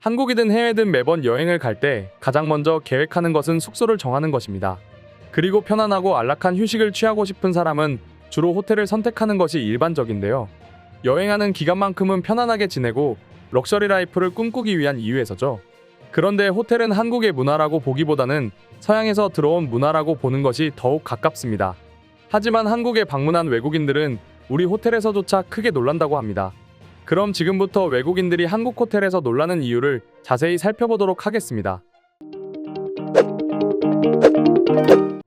한국이든 해외든 매번 여행을 갈 때 가장 먼저 계획하는 것은 숙소를 정하는 것입니다. 그리고 편안하고 안락한 휴식을 취하고 싶은 사람은 주로 호텔을 선택하는 것이 일반적인데요. 여행하는 기간만큼은 편안하게 지내고 럭셔리 라이프를 꿈꾸기 위한 이유에서죠. 그런데 호텔은 한국의 문화라고 보기보다는 서양에서 들어온 문화라고 보는 것이 더욱 가깝습니다. 하지만 한국에 방문한 외국인들은 우리 호텔에서조차 크게 놀란다고 합니다. 그럼 지금부터 외국인들이 한국 호텔에서 놀라는 이유를 자세히 살펴보도록 하겠습니다.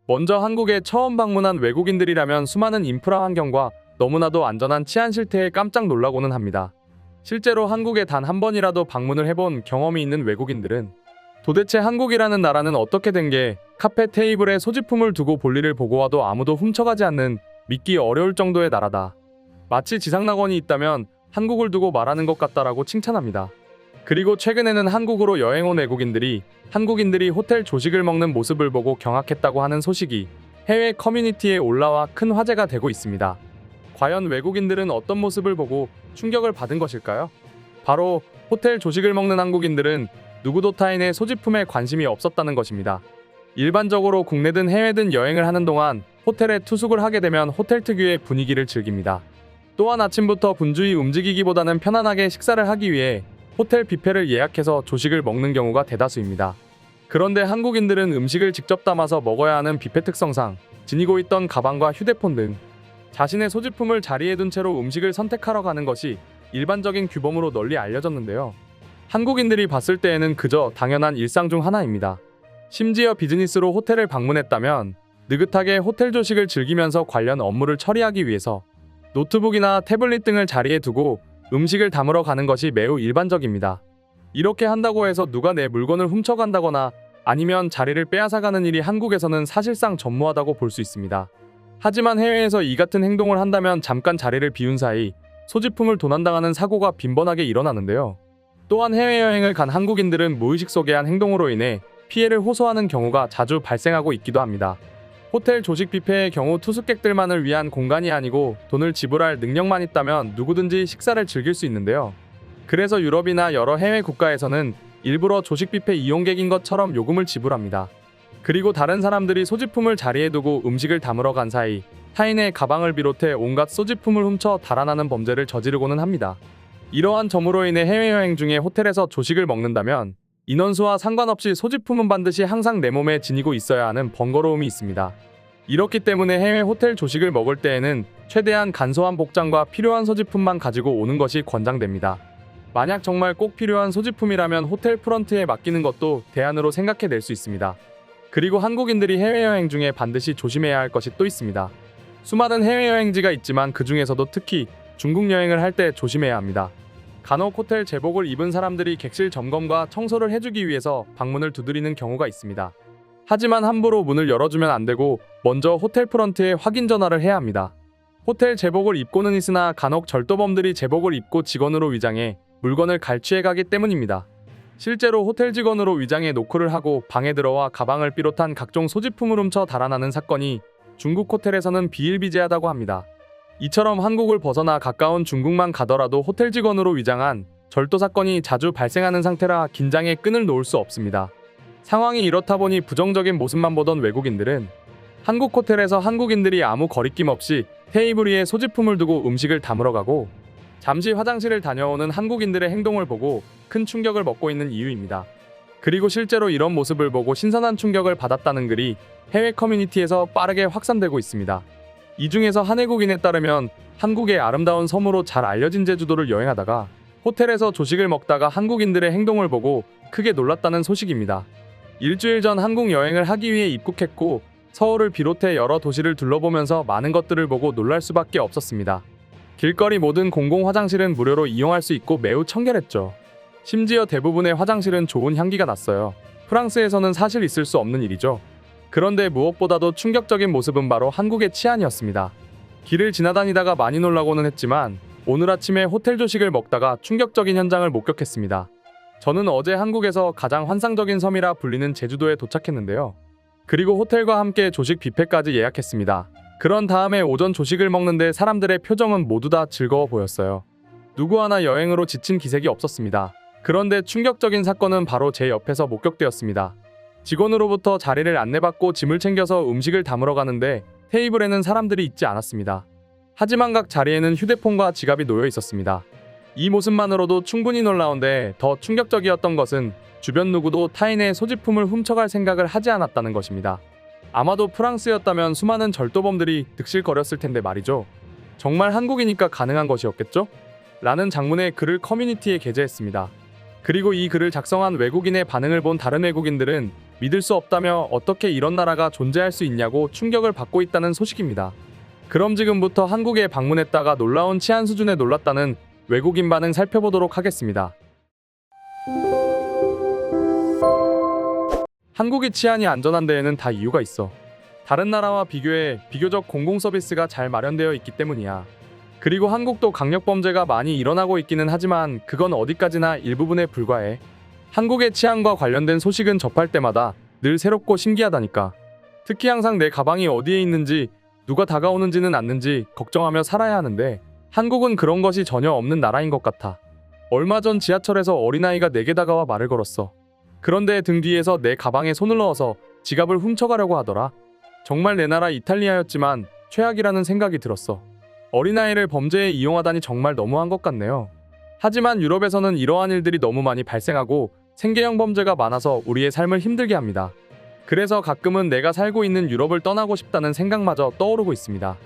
먼저 한국에 처음 방문한 외국인들이라면 수많은 인프라 환경과 너무나도 안전한 치안 실태에 깜짝 놀라고는 합니다. 실제로 한국에 단 한 번이라도 방문을 해본 경험이 있는 외국인들은 도대체 한국이라는 나라는 어떻게 된 게 카페 테이블에 소지품을 두고 볼일을 보고 와도 아무도 훔쳐가지 않는 믿기 어려울 정도의 나라다. 마치 지상낙원이 있다면 한국을 두고 말하는 것 같다라고 칭찬합니다. 그리고 최근에는 한국으로 여행 온 외국인들이 한국인들이 호텔 조식을 먹는 모습을 보고 경악했다고 하는 소식이 해외 커뮤니티에 올라와 큰 화제가 되고 있습니다. 과연 외국인들은 어떤 모습을 보고 충격을 받은 것일까요? 바로 호텔 조식을 먹는 한국인들은 누구도 타인의 소지품에 관심이 없었다는 것입니다. 일반적으로 국내든 해외든 여행을 하는 동안 호텔에 투숙을 하게 되면 호텔 특유의 분위기를 즐깁니다. 또한 아침부터 분주히 움직이기보다는 편안하게 식사를 하기 위해 호텔 뷔페를 예약해서 조식을 먹는 경우가 대다수입니다. 그런데 한국인들은 음식을 직접 담아서 먹어야 하는 뷔페 특성상 지니고 있던 가방과 휴대폰 등 자신의 소지품을 자리에 둔 채로 음식을 선택하러 가는 것이 일반적인 규범으로 널리 알려졌는데요. 한국인들이 봤을 때에는 그저 당연한 일상 중 하나입니다. 심지어 비즈니스로 호텔을 방문했다면 느긋하게 호텔 조식을 즐기면서 관련 업무를 처리하기 위해서 노트북이나 태블릿 등을 자리에 두고 음식을 담으러 가는 것이 매우 일반적입니다. 이렇게 한다고 해서 누가 내 물건을 훔쳐간다거나 아니면 자리를 빼앗아가는 일이 한국에서는 사실상 전무하다고 볼 수 있습니다. 하지만 해외에서 이 같은 행동을 한다면 잠깐 자리를 비운 사이 소지품을 도난당하는 사고가 빈번하게 일어나는데요. 또한 해외여행을 간 한국인들은 무의식 속에 한 행동으로 인해 피해를 호소하는 경우가 자주 발생하고 있기도 합니다. 호텔 조식 뷔페의 경우 투숙객들만을 위한 공간이 아니고 돈을 지불할 능력만 있다면 누구든지 식사를 즐길 수 있는데요. 그래서 유럽이나 여러 해외 국가에서는 일부러 조식 뷔페 이용객인 것처럼 요금을 지불합니다. 그리고 다른 사람들이 소지품을 자리에 두고 음식을 담으러 간 사이 타인의 가방을 비롯해 온갖 소지품을 훔쳐 달아나는 범죄를 저지르고는 합니다. 이러한 점으로 인해 해외여행 중에 호텔에서 조식을 먹는다면 인원수와 상관없이 소지품은 반드시 항상 내 몸에 지니고 있어야 하는 번거로움이 있습니다. 이렇기 때문에 해외 호텔 조식을 먹을 때에는 최대한 간소한 복장과 필요한 소지품만 가지고 오는 것이 권장됩니다. 만약 정말 꼭 필요한 소지품이라면 호텔 프런트에 맡기는 것도 대안으로 생각해 낼 수 있습니다. 그리고 한국인들이 해외여행 중에 반드시 조심해야 할 것이 또 있습니다. 수많은 해외여행지가 있지만 그 중에서도 특히 중국 여행을 할 때 조심해야 합니다. 간혹 호텔 제복을 입은 사람들이 객실 점검과 청소를 해주기 위해서 방문을 두드리는 경우가 있습니다. 하지만 함부로 문을 열어주면 안 되고 먼저 호텔 프런트에 확인 전화를 해야 합니다. 호텔 제복을 입고는 있으나 간혹 절도범들이 제복을 입고 직원으로 위장해 물건을 갈취해 가기 때문입니다. 실제로 호텔 직원으로 위장해 노크를 하고 방에 들어와 가방을 비롯한 각종 소지품을 훔쳐 달아나는 사건이 중국 호텔에서는 비일비재하다고 합니다. 이처럼 한국을 벗어나 가까운 중국만 가더라도 호텔 직원으로 위장한 절도 사건이 자주 발생하는 상태라 긴장의 끈을 놓을 수 없습니다. 상황이 이렇다 보니 부정적인 모습만 보던 외국인들은 한국 호텔에서 한국인들이 아무 거리낌 없이 테이블 위에 소지품을 두고 음식을 담으러 가고 잠시 화장실을 다녀오는 한국인들의 행동을 보고 큰 충격을 먹고 있는 이유입니다. 그리고 실제로 이런 모습을 보고 신선한 충격을 받았다는 글이 해외 커뮤니티에서 빠르게 확산되고 있습니다. 이 중에서 한 외국인에 따르면 한국의 아름다운 섬으로 잘 알려진 제주도를 여행하다가 호텔에서 조식을 먹다가 한국인들의 행동을 보고 크게 놀랐다는 소식입니다. 일주일 전 한국 여행을 하기 위해 입국했고 서울을 비롯해 여러 도시를 둘러보면서 많은 것들을 보고 놀랄 수밖에 없었습니다. 길거리 모든 공공 화장실은 무료로 이용할 수 있고 매우 청결했죠. 심지어 대부분의 화장실은 좋은 향기가 났어요. 프랑스에서는 사실 있을 수 없는 일이죠. 그런데 무엇보다도 충격적인 모습은 바로 한국의 치안이었습니다. 길을 지나다니다가 많이 놀라고는 했지만 오늘 아침에 호텔 조식을 먹다가 충격적인 현장을 목격했습니다. 저는 어제 한국에서 가장 환상적인 섬이라 불리는 제주도에 도착했는데요. 그리고 호텔과 함께 조식 뷔페까지 예약했습니다. 그런 다음에 오전 조식을 먹는데 사람들의 표정은 모두 다 즐거워 보였어요. 누구 하나 여행으로 지친 기색이 없었습니다. 그런데 충격적인 사건은 바로 제 옆에서 목격되었습니다. 직원으로부터 자리를 안내받고 짐을 챙겨서 음식을 담으러 가는데 테이블에는 사람들이 있지 않았습니다. 하지만 각 자리에는 휴대폰과 지갑이 놓여 있었습니다. 이 모습만으로도 충분히 놀라운데 더 충격적이었던 것은 주변 누구도 타인의 소지품을 훔쳐갈 생각을 하지 않았다는 것입니다. 아마도 프랑스였다면 수많은 절도범들이 득실거렸을 텐데 말이죠. 정말 한국이니까 가능한 것이었겠죠? 라는 장문의 글을 커뮤니티에 게재했습니다. 그리고 이 글을 작성한 외국인의 반응을 본 다른 외국인들은 믿을 수 없다며 어떻게 이런 나라가 존재할 수 있냐고 충격을 받고 있다는 소식입니다. 그럼 지금부터 한국에 방문했다가 놀라운 치안 수준에 놀랐다는 외국인 반응 살펴보도록 하겠습니다. 한국의 치안이 안전한 데에는 다 이유가 있어. 다른 나라와 비교해 비교적 공공 서비스가 잘 마련되어 있기 때문이야. 그리고 한국도 강력 범죄가 많이 일어나고 있기는 하지만 그건 어디까지나 일부분에 불과해. 한국의 치안과 관련된 소식은 접할 때마다 늘 새롭고 신기하다니까. 특히 항상 내 가방이 어디에 있는지 누가 다가오는지는 않는지 걱정하며 살아야 하는데 한국은 그런 것이 전혀 없는 나라인 것 같아. 얼마 전 지하철에서 어린아이가 내게 다가와 말을 걸었어. 그런데 등 뒤에서 내 가방에 손을 넣어서 지갑을 훔쳐가려고 하더라. 정말 내 나라 이탈리아였지만 최악이라는 생각이 들었어. 어린아이를 범죄에 이용하다니 정말 너무한 것 같네요. 하지만 유럽에서는 이러한 일들이 너무 많이 발생하고 생계형 범죄가 많아서 우리의 삶을 힘들게 합니다. 그래서 가끔은 내가 살고 있는 유럽을 떠나고 싶다는 생각마저 떠오르고 있습니다.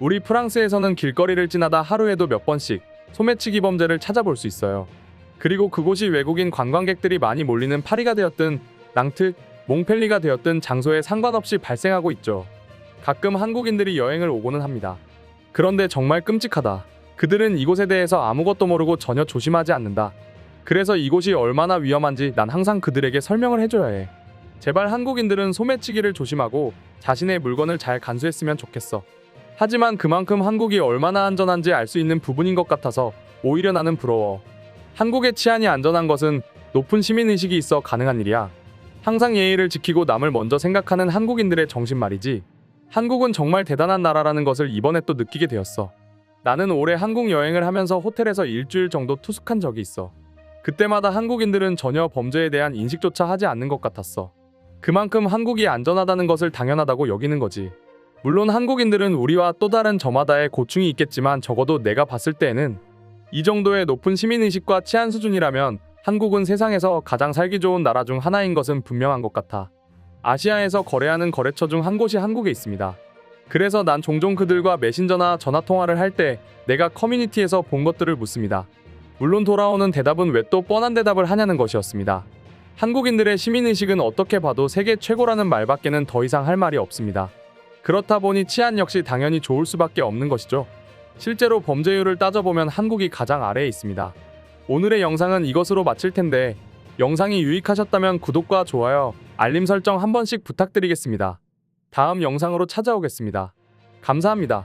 우리 프랑스에서는 길거리를 지나다 하루에도 몇 번씩 소매치기 범죄를 찾아볼 수 있어요. 그리고 그곳이 외국인 관광객들이 많이 몰리는 파리가 되었든 낭트, 몽펠리가 되었든 장소에 상관없이 발생하고 있죠. 가끔 한국인들이 여행을 오고는 합니다. 그런데 정말 끔찍하다. 그들은 이곳에 대해서 아무것도 모르고 전혀 조심하지 않는다. 그래서 이곳이 얼마나 위험한지 난 항상 그들에게 설명을 해줘야 해. 제발 한국인들은 소매치기를 조심하고 자신의 물건을 잘 간수했으면 좋겠어. 하지만 그만큼 한국이 얼마나 안전한지 알 수 있는 부분인 것 같아서 오히려 나는 부러워. 한국의 치안이 안전한 것은 높은 시민의식이 있어 가능한 일이야. 항상 예의를 지키고 남을 먼저 생각하는 한국인들의 정신 말이지. 한국은 정말 대단한 나라라는 것을 이번에 또 느끼게 되었어. 나는 올해 한국 여행을 하면서 호텔에서 일주일 정도 투숙한 적이 있어. 그때마다 한국인들은 전혀 범죄에 대한 인식조차 하지 않는 것 같았어. 그만큼 한국이 안전하다는 것을 당연하다고 여기는 거지. 물론 한국인들은 우리와 또 다른 저마다의 고충이 있겠지만 적어도 내가 봤을 때에는 이 정도의 높은 시민의식과 치안 수준이라면 한국은 세상에서 가장 살기 좋은 나라 중 하나인 것은 분명한 것 같아. 아시아에서 거래하는 거래처 중 한 곳이 한국에 있습니다. 그래서 난 종종 그들과 메신저나 전화 통화를 할 때 내가 커뮤니티에서 본 것들을 묻습니다. 물론 돌아오는 대답은 왜 또 뻔한 대답을 하냐는 것이었습니다. 한국인들의 시민의식은 어떻게 봐도 세계 최고라는 말밖에는 더 이상 할 말이 없습니다. 그렇다 보니 치안 역시 당연히 좋을 수밖에 없는 것이죠. 실제로 범죄율을 따져보면 한국이 가장 아래에 있습니다. 오늘의 영상은 이것으로 마칠 텐데 영상이 유익하셨다면 구독과 좋아요, 알림 설정 한 번씩 부탁드리겠습니다. 다음 영상으로 찾아오겠습니다. 감사합니다.